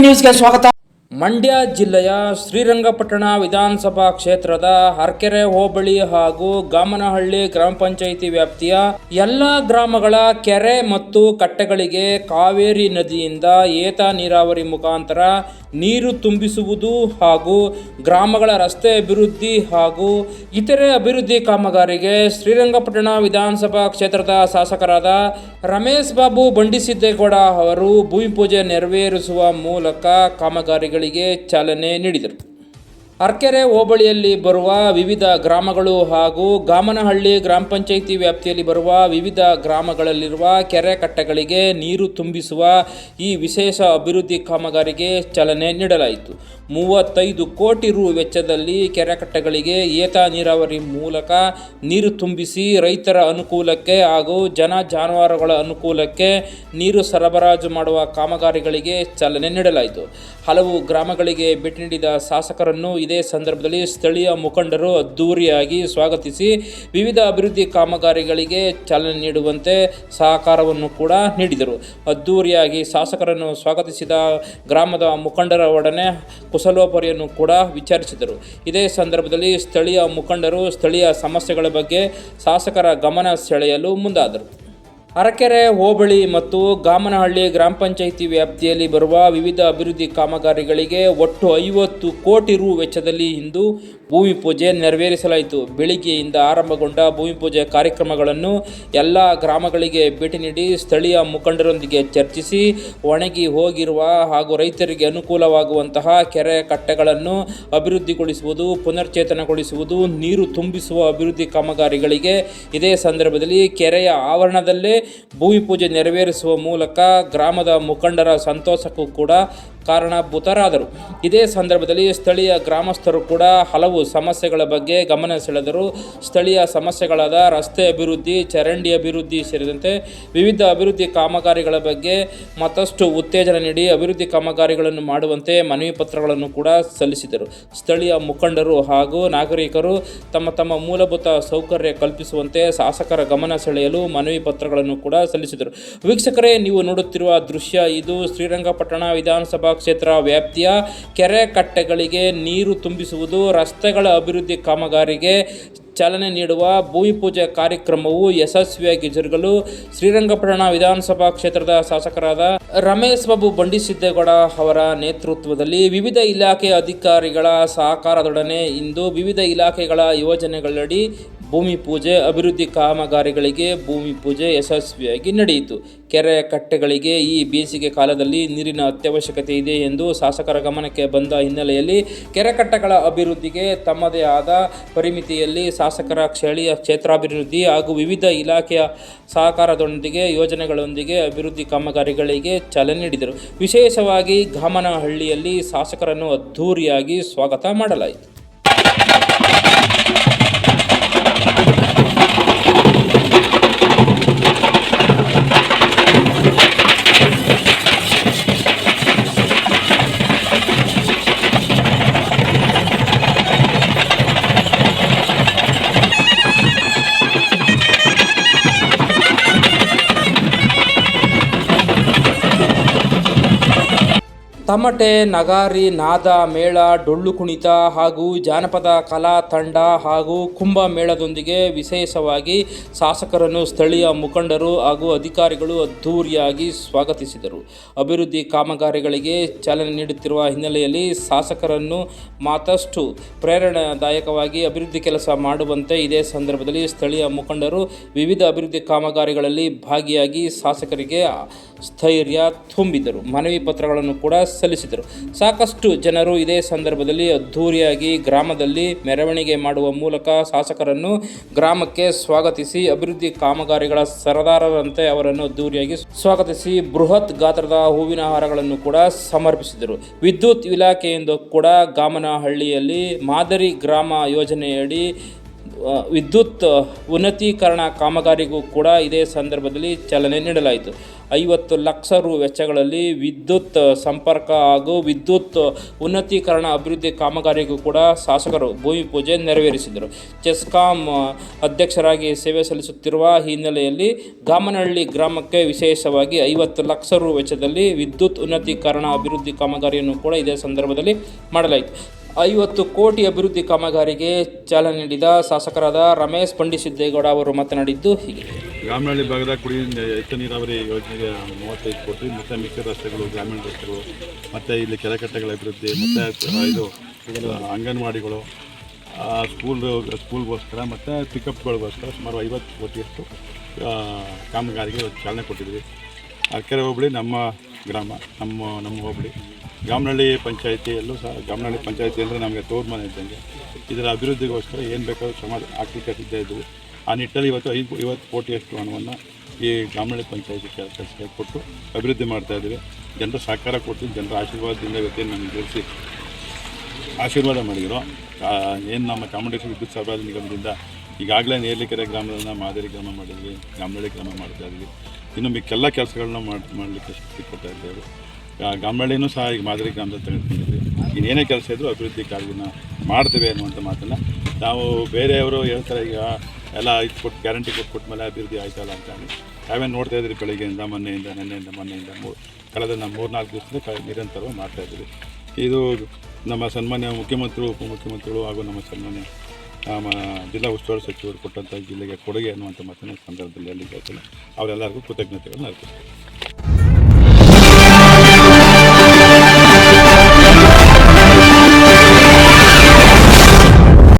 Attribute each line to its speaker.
Speaker 1: ನ್ಯೂಸ್ಗೆ ಸ್ವಾಗತ
Speaker 2: ಮಂಡ್ಯ ಜಿಲ್ಲೆಯ ಶ್ರೀರಂಗಪಟ್ಟಣ ವಿಧಾನಸಭಾ ಕ್ಷೇತ್ರದ ಹರ್ಕೆರೆ ಹೋಬಳಿ ಹಾಗೂ ಗಾಮನಹಳ್ಳಿ ಗ್ರಾಮ ಪಂಚಾಯಿತಿ ವ್ಯಾಪ್ತಿಯ ಎಲ್ಲ ಗ್ರಾಮಗಳ ಕೆರೆ ಮತ್ತು ಕಟ್ಟೆಗಳಿಗೆ ಕಾವೇರಿ ನದಿಯಿಂದ ಏತ ನೀರಾವರಿ ಮುಖಾಂತರ ನೀರು ತುಂಬಿಸುವುದು ಹಾಗೂ ಗ್ರಾಮಗಳ ರಸ್ತೆ ಅಭಿವೃದ್ಧಿ ಹಾಗೂ ಇತರೆ ಅಭಿವೃದ್ಧಿ ಕಾಮಗಾರಿಗೆ ಶ್ರೀರಂಗಪಟ್ಟಣ ವಿಧಾನಸಭಾ ಕ್ಷೇತ್ರದ ಶಾಸಕರಾದ ರಮೇಶ್ ಬಾಬು ಬಂಡಿಸಿದ್ದೇಗೌಡ ಅವರು ಭೂಮಿ ಪೂಜೆ ನೆರವೇರಿಸುವ ಮೂಲಕ ಕಾಮಗಾರಿಗಳಿಗೆ ಚಾಲನೆ ನೀಡಿದರು. ಅರ್ಕೆರೆ ಹೋಬಳಿಯಲ್ಲಿ ಬರುವ ವಿವಿಧ ಗ್ರಾಮಗಳು ಹಾಗೂ ಗಾಮನಹಳ್ಳಿ ಗ್ರಾಮ ಪಂಚಾಯಿತಿ ವ್ಯಾಪ್ತಿಯಲ್ಲಿ ಬರುವ ವಿವಿಧ ಗ್ರಾಮಗಳಲ್ಲಿರುವ ಕೆರೆ ಕಟ್ಟೆಗಳಿಗೆ ನೀರು ತುಂಬಿಸುವ ಈ ವಿಶೇಷ ಅಭಿವೃದ್ಧಿ ಕಾಮಗಾರಿಗೆ ಚಾಲನೆ ನೀಡಲಾಯಿತು. ಮೂವತ್ತೈದು ಕೋಟಿ ರು ವೆಚ್ಚದಲ್ಲಿ ಕೆರೆ ಕಟ್ಟೆಗಳಿಗೆ ಏತ ನೀರಾವರಿ ಮೂಲಕ ನೀರು ತುಂಬಿಸಿ ರೈತರ ಅನುಕೂಲಕ್ಕೆ ಹಾಗೂ ಜನ ಜಾನುವಾರುಗಳ ಅನುಕೂಲಕ್ಕೆ ನೀರು ಸರಬರಾಜು ಮಾಡುವ ಕಾಮಗಾರಿಗಳಿಗೆ ಚಾಲನೆ ನೀಡಲಾಯಿತು. ಹಲವು ಗ್ರಾಮಗಳಿಗೆ ಭೇಟಿ ನೀಡಿದ ಶಾಸಕರನ್ನು ಇದೇ ಸಂದರ್ಭದಲ್ಲಿ ಸ್ಥಳೀಯ ಮುಖಂಡರು ಅದ್ದೂರಿಯಾಗಿ ಸ್ವಾಗತಿಸಿ ವಿವಿಧ ಅಭಿವೃದ್ಧಿ ಕಾಮಗಾರಿಗಳಿಗೆ ಚಾಲನೆ ನೀಡುವಂತೆ ಸಹಕಾರವನ್ನು ಕೂಡ ನೀಡಿದರು. ಅದ್ದೂರಿಯಾಗಿ ಶಾಸಕರನ್ನು ಸ್ವಾಗತಿಸಿದ ಗ್ರಾಮದ ಮುಖಂಡರ ಒಡನೆ ಕುಶಲೋಪರಿಯನ್ನು ಕೂಡ ವಿಚಾರಿಸಿದರು. ಇದೇ ಸಂದರ್ಭದಲ್ಲಿ ಸ್ಥಳೀಯ ಮುಖಂಡರು ಸ್ಥಳೀಯ ಸಮಸ್ಯೆಗಳ ಬಗ್ಗೆ ಶಾಸಕರ ಗಮನ ಸೆಳೆಯಲು ಮುಂದಾದರು. ಅರಕೆರೆ, ಹೋಬಳಿ ಮತ್ತು ಗಾಮನಹಳ್ಳಿ ಗ್ರಾಮ ಪಂಚಾಯಿತಿ ವ್ಯಾಪ್ತಿಯಲ್ಲಿ ಬರುವ ವಿವಿಧ ಅಭಿವೃದ್ಧಿ ಕಾಮಗಾರಿಗಳಿಗೆ ಒಟ್ಟು ಐವತ್ತು ಕೋಟಿ ರು ವೆಚ್ಚದಲ್ಲಿ ಇಂದು ಭೂಮಿ ಪೂಜೆ ನೆರವೇರಿಸಲಾಯಿತು. ಬೆಳಿಗ್ಗೆಯಿಂದ ಆರಂಭಗೊಂಡ ಭೂಮಿ ಪೂಜೆ ಕಾರ್ಯಕ್ರಮಗಳನ್ನು ಎಲ್ಲ ಗ್ರಾಮಗಳಿಗೆ ಭೇಟಿ ನೀಡಿ ಸ್ಥಳೀಯ ಮುಖಂಡರೊಂದಿಗೆ ಚರ್ಚಿಸಿ ಒಣಗಿ ಹೋಗಿರುವ ಹಾಗೂ ರೈತರಿಗೆ ಅನುಕೂಲವಾಗುವಂತಹ ಕೆರೆ ಕಟ್ಟೆಗಳನ್ನು ಅಭಿವೃದ್ಧಿಗೊಳಿಸುವುದು, ಪುನರ್ಚೇತನಗೊಳಿಸುವುದು, ನೀರು ತುಂಬಿಸುವ ಅಭಿವೃದ್ಧಿ ಕಾಮಗಾರಿಗಳಿಗೆ ಇದೇ ಸಂದರ್ಭದಲ್ಲಿ ಕೆರೆಯ ಆವರಣದಲ್ಲೇ ಭೂಮಿ ಪೂಜೆ ನೆರವೇರಿಸುವ ಮೂಲಕ ಗ್ರಾಮದ ಮುಖಂಡರ ಸಂತೋಷಕ್ಕೂ ಕೂಡ ಕಾರಣಭೂತರಾದರು. ಇದೇ ಸಂದರ್ಭದಲ್ಲಿ ಸ್ಥಳೀಯ ಗ್ರಾಮಸ್ಥರು ಕೂಡ ಹಲವು ಸಮಸ್ಯೆಗಳ ಬಗ್ಗೆ ಗಮನ ಸೆಳೆದರು. ಸ್ಥಳೀಯ ಸಮಸ್ಯೆಗಳಾದ ರಸ್ತೆ ಅಭಿವೃದ್ಧಿ, ಚರಂಡಿ ಅಭಿವೃದ್ಧಿ ಸೇರಿದಂತೆ ವಿವಿಧ ಅಭಿವೃದ್ಧಿ ಕಾಮಗಾರಿಗಳ ಬಗ್ಗೆ ಮತ್ತಷ್ಟು ಉತ್ತೇಜನ ನೀಡಿ ಅಭಿವೃದ್ಧಿ ಕಾಮಗಾರಿಗಳನ್ನು ಮಾಡುವಂತೆ ಮನವಿ ಪತ್ರಗಳನ್ನು ಕೂಡ ಸಲ್ಲಿಸಿದರು. ಸ್ಥಳೀಯ ಮುಖಂಡರು ಹಾಗೂ ನಾಗರಿಕರು ತಮ್ಮ ತಮ್ಮ ಮೂಲಭೂತ ಸೌಕರ್ಯ ಕಲ್ಪಿಸುವಂತೆ ಶಾಸಕರ ಗಮನ ಸೆಳೆಯಲು ಮನವಿ ಪತ್ರಗಳನ್ನು ಕೂಡ ಸಲ್ಲಿಸಿದರು. ವೀಕ್ಷಕರೇ, ನೀವು ನೋಡುತ್ತಿರುವ ದೃಶ್ಯ ಇದು. ಶ್ರೀರಂಗಪಟ್ಟಣ ವಿಧಾನಸಭಾ ಕ್ಷೇತ್ರ ವ್ಯಾಪ್ತಿಯ ಕೆರೆ ಕಟ್ಟೆಗಳಿಗೆ ನೀರು ತುಂಬಿಸುವುದು, ರಸ್ತೆಗಳ ಅಭಿವೃದ್ಧಿ ಕಾಮಗಾರಿಗೆ ಚಾಲನೆ ನೀಡುವ ಭೂಮಿ ಪೂಜೆ ಕಾರ್ಯಕ್ರಮವು ಯಶಸ್ವಿಯಾಗಿ ಜರುಗಲು ಶ್ರೀರಂಗಪಟ್ಟಣ ವಿಧಾನಸಭಾ ಕ್ಷೇತ್ರದ ಶಾಸಕರಾದ ರಮೇಶ್ ಬಾಬು ಬಂಡಿಸಿದ್ದೇಗೌಡ ಅವರ ನೇತೃತ್ವದಲ್ಲಿ ವಿವಿಧ ಇಲಾಖೆ ಅಧಿಕಾರಿಗಳ ಸಹಕಾರದೊಡನೆ ಇಂದು ವಿವಿಧ ಇಲಾಖೆಗಳ ಯೋಜನೆಗಳಡಿ ಭೂಮಿ ಪೂಜೆ, ಅಭಿವೃದ್ಧಿ ಕಾಮಗಾರಿಗಳಿಗೆ ಭೂಮಿ ಪೂಜೆ ಯಶಸ್ವಿಯಾಗಿ ನಡೆಯಿತು. ಕೆರೆ ಕಟ್ಟೆಗಳಿಗೆ ಈ ಬೇಸಿಗೆ ಕಾಲದಲ್ಲಿ ನೀರಿನ ಅತ್ಯವಶ್ಯಕತೆ ಇದೆ ಎಂದು ಶಾಸಕರ ಗಮನಕ್ಕೆ ಬಂದ ಹಿನ್ನೆಲೆಯಲ್ಲಿ ಕೆರೆ ಕಟ್ಟೆಗಳ ಅಭಿವೃದ್ಧಿಗೆ ತಮ್ಮದೇ ಆದ ಪರಿಮಿತಿಯಲ್ಲಿ ಶಾಸಕರ ಸ್ಥಳೀಯ ಕ್ಷೇತ್ರಾಭಿವೃದ್ಧಿ ಹಾಗೂ ವಿವಿಧ ಇಲಾಖೆಯ ಸಹಕಾರದೊಂದಿಗೆ ಯೋಜನೆಗಳೊಂದಿಗೆ ಅಭಿವೃದ್ಧಿ ಕಾಮಗಾರಿಗಳಿಗೆ ಚಾಲನೆ ನೀಡಿದರು. ವಿಶೇಷವಾಗಿ ಗಾಮನಹಳ್ಳಿಯಲ್ಲಿ ಶಾಸಕರನ್ನು ಅದ್ಧೂರಿಯಾಗಿ ಸ್ವಾಗತ ಮಾಡಲಾಯಿತು. ತಮಟೆ, ನಗಾರಿ, ನಾದ, ಮೇಳ, ಡೊಳ್ಳು ಕುಣಿತ ಹಾಗೂ ಜಾನಪದ ಕಲಾ ತಂಡ ಹಾಗೂ ಕುಂಭ ಮೇಳದೊಂದಿಗೆ ವಿಶೇಷವಾಗಿ ಶಾಸಕರನ್ನು ಸ್ಥಳೀಯ ಮುಖಂಡರು ಹಾಗೂ ಅಧಿಕಾರಿಗಳು ಅದ್ಧೂರಿಯಾಗಿ ಸ್ವಾಗತಿಸಿದರು. ಅಭಿವೃದ್ಧಿ ಕಾಮಗಾರಿಗಳಿಗೆ ಚಾಲನೆ ನೀಡುತ್ತಿರುವ ಹಿನ್ನೆಲೆಯಲ್ಲಿ ಶಾಸಕರನ್ನು ಮತ್ತಷ್ಟು ಪ್ರೇರಣಾದಾಯಕವಾಗಿ ಅಭಿವೃದ್ಧಿ ಕೆಲಸ ಮಾಡುವಂತೆ ಇದೇ ಸಂದರ್ಭದಲ್ಲಿ ಸ್ಥಳೀಯ ಮುಖಂಡರು ವಿವಿಧ ಅಭಿವೃದ್ಧಿ ಕಾಮಗಾರಿಗಳಲ್ಲಿ ಭಾಗಿಯಾಗಿ ಶಾಸಕರಿಗೆ ಸ್ಥೈರ್ಯ ತುಂಬಿದರು. ಮನವಿ ಪತ್ರಗಳನ್ನು ಕೂಡ ಸಲ್ಲಿಸಿದರು. ಸಾಕಷ್ಟು ಜನರು ಇದೇ ಸಂದರ್ಭದಲ್ಲಿ ಅದ್ಧೂರಿಯಾಗಿ ಗ್ರಾಮದಲ್ಲಿ ಮೆರವಣಿಗೆ ಮಾಡುವ ಮೂಲಕ ಶಾಸಕರನ್ನು ಗ್ರಾಮಕ್ಕೆ ಸ್ವಾಗತಿಸಿ, ಅಭಿವೃದ್ಧಿ ಕಾಮಗಾರಿಗಳ ಸರದಾರರಂತೆ ಅವರನ್ನು ಅದ್ಧೂರಿಯಾಗಿ ಸ್ವಾಗತಿಸಿ, ಬೃಹತ್ ಗಾತ್ರದ ಹೂವಿನ ಹಾರಗಳನ್ನು ಕೂಡ ಸಮರ್ಪಿಸಿದರು. ವಿದ್ಯುತ್ ಇಲಾಖೆಯಿಂದ ಕೂಡ ಗಾಮನಹಳ್ಳಿಯಲ್ಲಿ ಮಾದರಿ ಗ್ರಾಮ ಯೋಜನೆಯಡಿ ವಿದ್ಯುತ್ ಉನ್ನತೀಕರಣ ಕಾಮಗಾರಿಗೂ ಕೂಡ ಇದೇ ಸಂದರ್ಭದಲ್ಲಿ ಚಾಲನೆ ನೀಡಲಾಯಿತು. ಐವತ್ತು ಲಕ್ಷ ರು ವೆಚ್ಚಗಳಲ್ಲಿ ವಿದ್ಯುತ್ ಸಂಪರ್ಕ ಹಾಗೂ ವಿದ್ಯುತ್ ಉನ್ನತೀಕರಣ ಅಭಿವೃದ್ಧಿ ಕಾಮಗಾರಿಗೂ ಕೂಡ ಶಾಸಕರು ಭೂಮಿ ಪೂಜೆ ನೆರವೇರಿಸಿದರು. ಚೆಸ್ಕಾಂ ಅಧ್ಯಕ್ಷರಾಗಿ ಸೇವೆ ಸಲ್ಲಿಸುತ್ತಿರುವ ಹಿನ್ನೆಲೆಯಲ್ಲಿ ಗಾಮನಹಳ್ಳಿ ಗ್ರಾಮಕ್ಕೆ ವಿಶೇಷವಾಗಿ ಐವತ್ತು ಲಕ್ಷ ರು ವೆಚ್ಚದಲ್ಲಿ ವಿದ್ಯುತ್, ಉನ್ನತೀಕರಣ ಅಭಿವೃದ್ಧಿ ಕಾಮಗಾರಿಯನ್ನು ಕೂಡ ಇದೇ ಸಂದರ್ಭದಲ್ಲಿ ಮಾಡಲಾಯಿತು. ಐವತ್ತು ಕೋಟಿ ಅಭಿವೃದ್ಧಿ ಕಾಮಗಾರಿಗೆ ಚಾಲನೆ ನೀಡಿದ ಶಾಸಕರಾದ ರಮೇಶ್ ಪಂಡಿಸಿದ್ದೇಗೌಡ ಅವರು ಮಾತನಾಡಿದ್ದು ಹೀಗೆ.
Speaker 1: ಗ್ರಾಮೀಣ ಭಾಗದ ಕುಡಿ ಹೆಚ್ಚು ನೀರಾವರಿ ಯೋಜನೆಗೆ ಮೂವತ್ತೈದು ಕೋಟಿ, ಮತ್ತು ಮಿಕ್ಕ ರಸ್ತೆಗಳು, ಗ್ರಾಮೀಣ ರಸ್ತೆಗಳು, ಮತ್ತು ಇಲ್ಲಿ ಕೆರೆಕಟ್ಟೆಗಳ ಅಭಿವೃದ್ಧಿ, ಮತ್ತು ಇದು ಅಂಗನವಾಡಿಗಳು ಸ್ಕೂಲ್, ಸ್ಕೂಲ್ಗೋಸ್ಕರ, ಮತ್ತು ಪಿಕಪ್ಗಳಿಗೋಸ್ಕರ ಸುಮಾರು ಐವತ್ತು ಕೋಟಿಯಷ್ಟು ಕಾಮಗಾರಿಗೆ ಚಾಲನೆ ಕೊಟ್ಟಿದ್ವಿ ಅಕ್ಕರೆ ಹೋಬಳಿ ನಮ್ಮ ಗ್ರಾಮ, ನಮ್ಮ ನಮ್ಮ ಹೋಬಳಿ. ಗಾಮನಹಳ್ಳಿ ಪಂಚಾಯಿತಿಯಲ್ಲೂ ಸಹ ಗಾಮನಹಳ್ಳಿ ಪಂಚಾಯಿತಿ ಅಂದರೆ ನಮಗೆ ತೋರ್ ಮನೆ ಇದ್ದಂಗೆ. ಇದರ ಅಭಿವೃದ್ಧಿಗೋಸ್ಕರ ಏನು ಬೇಕಾದರೂ ಶ್ರಮ ಹಾಕ್ಲಿಕ್ಕೆ ಸಿದ್ಧ ಇದ್ದವು ಆ ನಿಟ್ಟಲ್ಲಿ ಇವತ್ತು ಐದು, ಐವತ್ತು ಕೋಟಿಯಷ್ಟು ಹಣವನ್ನು ಈ ಗಾಮನಹಳ್ಳಿ ಪಂಚಾಯಿತಿ ಕೆಲಸಕ್ಕೆ ಕೊಟ್ಟು ಅಭಿವೃದ್ಧಿ ಮಾಡ್ತಾ ಇದ್ದೀವಿ. ಜನರ ಸಹಕಾರ ಕೊಟ್ಟು ಜನರ ಆಶೀರ್ವಾದದಿಂದ ಇವತ್ತೇನು ನಮಗೆ ಗೆಲ್ಲಿಸಿ ಆಶೀರ್ವಾದ ಮಾಡಿದ್ರು. ಏನು ನಮ್ಮ ಚಾಮುಂಡೇಶ್ವರಿ ವಿದ್ಯುತ್ ಸರಬರಾಜು ನಿಗಮದಿಂದ ಈಗಾಗಲೇ ನೇರ್ಲಿಕೆರೆ ಗ್ರಾಮಗಳನ್ನ ಮಾದರಿ ಗ್ರಾಮ ಮಾಡಿದ್ವಿ ಗಾಮನಹಳ್ಳಿ ಗ್ರಾಮ ಮಾಡ್ತಾ ಇದ್ವಿ ಇನ್ನು ಮಿಕ್ಕೆಲ್ಲ ಕೆಲಸಗಳನ್ನ ಮಾಡಿ, ಮಾಡಲಿಕ್ಕೆ ಶಕ್ತಿ ಕೊಡ್ತಾ ಇದ್ದೇವೆ. ಗಾಮನಹಳ್ಳಿನೂ ಸಹ ಈಗ ಮಾದರಿ ಗ್ರಾಮದ ತೆಗೆದುಕೊಂಡಿದ್ವಿ. ಇನ್ನೇನೇ ಕೆಲಸ ಇದ್ದರೂ ಅಭಿವೃದ್ಧಿ ಕಾರ್ಯನ ಮಾಡ್ತೇವೆ ಅನ್ನುವಂಥ ಮಾತನ್ನು ನಾವು ಬೇರೆಯವರು ಹೇಳ್ತಾರೆ, ಈಗ ಎಲ್ಲ ಇದು ಕೊಟ್ಟು, ಗ್ಯಾರಂಟಿ ಕೊಟ್ಟು, ಕೊಟ್ಟ ಮೇಲೆ ಅಭಿವೃದ್ಧಿ ಆಯ್ತಲ್ಲ ಅಂತ ನಾವೇನು ನೋಡ್ತಾ ಇದ್ರಿ ಬೆಳಗ್ಗೆಯಿಂದ, ಮೊನ್ನೆಯಿಂದ, ನೆನ್ನೆಯಿಂದ, ಮೊನ್ನೆಯಿಂದ ಮೂರು ಕಳೆದ ನಾವು ಮೂರು ನಾಲ್ಕು ದಿವಸದಿಂದ ಕ, ನಿರಂತರವಾಗಿ ಮಾಡ್ತಾ ಇದ್ದೀವಿ. ಇದು ನಮ್ಮ ಸನ್ಮಾನ್ಯ ಮುಖ್ಯಮಂತ್ರಿಗಳು ಉಪಮುಖ್ಯಮಂತ್ರಿಗಳು ಹಾಗೂ ನಮ್ಮ ಸನ್ಮಾನ್ಯ ನಮ್ಮ ಜಿಲ್ಲಾ ಉಸ್ತುವಾರಿ ಸಚಿವರು ಕೊಟ್ಟಂಥ ಜಿಲ್ಲೆಗೆ ಕೊಡುಗೆ ಅನ್ನುವಂಥ ಮಾತನ್ನು ಸಂದರ್ಭದಲ್ಲಿ ಅಲ್ಲಿ ಅವರೆಲ್ಲರಿಗೂ ಕೃತಜ್ಞತೆಗಳನ್ನು ಅರ್ಪಿಸ್ತೀನಿ.